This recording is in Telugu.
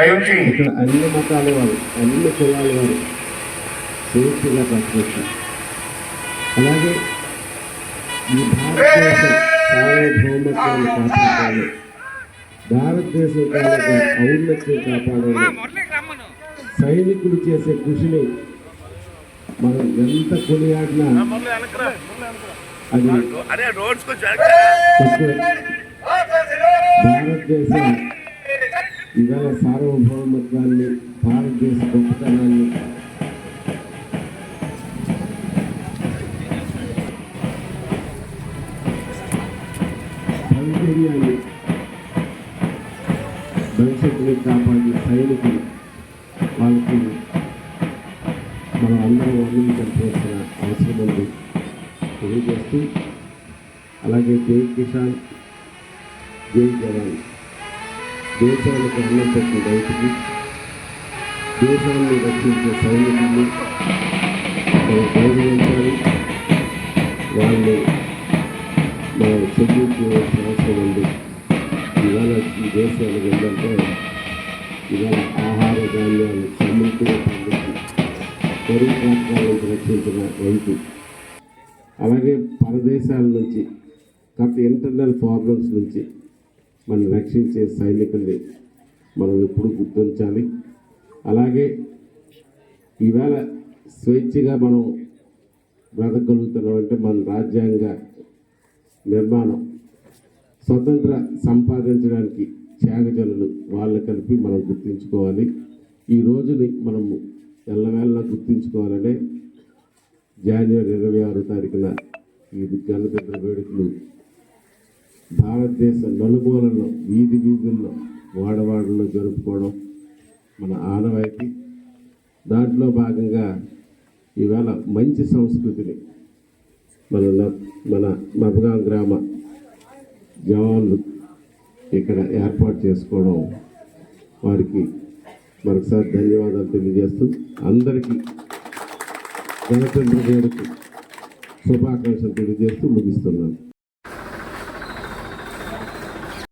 ఇక్కడ అన్ని మతాల వారు అన్ని కులాల వారు స్వేచ్ఛగా బ్రతకొచ్చు అలాగే ఈ భారతదేశ సార్వభౌమత్వాన్ని కాపాడాలి. భారతదేశం తాలూకా ఔన్నత్యం కాపాడాలి. సైనికులు చేసే కృషిని మనం ఎంత కొనియాడినా అది అరే రోడ్స్ తక్కువే. భారతదేశ ఇవాళ సార్వభౌమత్వాన్ని భారతదేశ గొప్పతనాన్ని సౌకర్యాన్ని భవిష్యత్తుని కాపాడి సైనికులు వాళ్ళకి మనం అందరం వర్ణించవలసిన అవసరం ఉంది తెలియజేస్తూ అలాగే జై కిసాన్ జై జవాన్. దేశానికి అన్నం పెట్టిన రైతుకి దేశాన్ని రక్షించే సైనికులు గౌరవించాలి. వాళ్ళు మనం సెల్యూట్ చేయవలసిన అవసరం ఉంది. ఇవాళ ఈ దేశానికి ఏంటంటే ఇవాళ ఆహార ధాన్యాలు సమృద్ధిగా పండించి కరువు ప్రాంతాల నుంచి రక్షించిన రైతు. అలాగే పరదేశాల నుంచి కాకపోతే ఇంటర్నల్ ప్రాబ్లమ్స్ నుంచి మనం రక్షించే సైనికుల్ని మనం ఎప్పుడు గుర్తించాలి. అలాగే ఈవేళ స్వేచ్ఛగా మనం బ్రతకగలుగుతున్నాం అంటే మన రాజ్యాంగ నిర్మాణం స్వతంత్ర సంపాదించడానికి త్యాగజనులు వాళ్ళని కలిపి మనం గుర్తించుకోవాలి. ఈ రోజుని మనము ఎల్లవేళలా గుర్తించుకోవాలనే జనవరి ఇరవై ఆరో తారీఖున ఈ గణతంత్ర వేడుకలు భారతదేశ నలుమూలలో వీధి వీధుల్లో వాడవాడల్లో జరుపుకోవడం మన ఆనవాయితీ. దాంట్లో భాగంగా ఈవేళ మంచి సంస్కృతిని మన మన మబగాం గ్రామ జవాన్లు ఇక్కడ ఏర్పాటు చేసుకోవడం వారికి మరొకసారి ధన్యవాదాలు తెలియజేస్తూ అందరికీ గణతంత్ర వేడుక శుభాకాంక్షలు తెలియజేస్తూ ముగిస్తున్నాను.